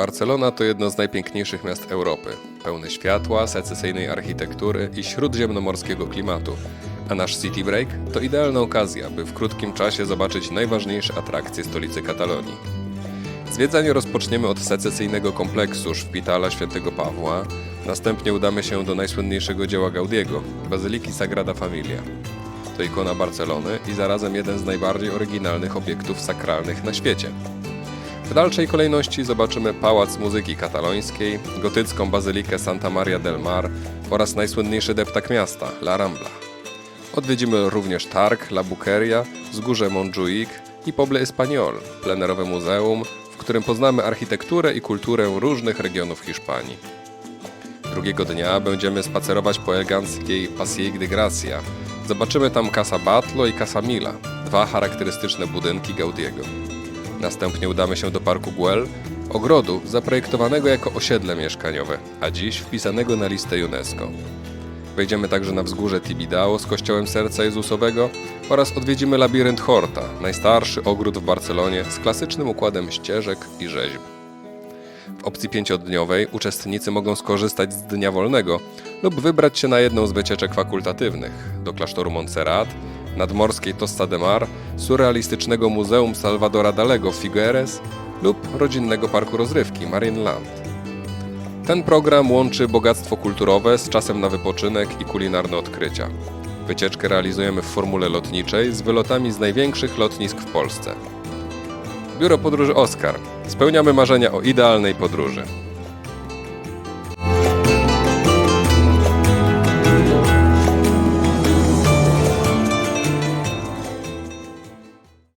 Barcelona to jedno z najpiękniejszych miast Europy. Pełne światła, secesyjnej architektury i śródziemnomorskiego klimatu. A nasz City Break to idealna okazja, by w krótkim czasie zobaczyć najważniejsze atrakcje stolicy Katalonii. Zwiedzanie rozpoczniemy od secesyjnego kompleksu Szpitala Świętego Pawła, następnie udamy się do najsłynniejszego dzieła Gaudiego, Bazyliki Sagrada Familia. To ikona Barcelony i zarazem jeden z najbardziej oryginalnych obiektów sakralnych na świecie. W dalszej kolejności zobaczymy Pałac Muzyki Katalońskiej, gotycką bazylikę Santa Maria del Mar oraz najsłynniejszy deptak miasta, La Rambla. Odwiedzimy również targ La Buqueria, wzgórze Montjuic i Poble Español, plenerowe muzeum, w którym poznamy architekturę i kulturę różnych regionów Hiszpanii. Drugiego dnia będziemy spacerować po eleganckiej Passeig de Gracia. Zobaczymy tam Casa Batlo i Casa Mila, dwa charakterystyczne budynki Gaudiego. Następnie udamy się do Parku Güell, ogrodu zaprojektowanego jako osiedle mieszkaniowe, a dziś wpisanego na listę UNESCO. Wejdziemy także na wzgórze Tibidabo z kościołem Serca Jezusowego oraz odwiedzimy labirynt Horta, najstarszy ogród w Barcelonie z klasycznym układem ścieżek i rzeźb. W opcji pięciodniowej uczestnicy mogą skorzystać z dnia wolnego lub wybrać się na jedną z wycieczek fakultatywnych do klasztoru Montserrat, nadmorskiej Tosta de Mar, surrealistycznego Muzeum Salvadora Dalego w Figueres lub rodzinnego parku rozrywki Marineland. Ten program łączy bogactwo kulturowe z czasem na wypoczynek i kulinarne odkrycia. Wycieczkę realizujemy w formule lotniczej z wylotami z największych lotnisk w Polsce. Biuro Podróży Oskar. Spełniamy marzenia o idealnej podróży.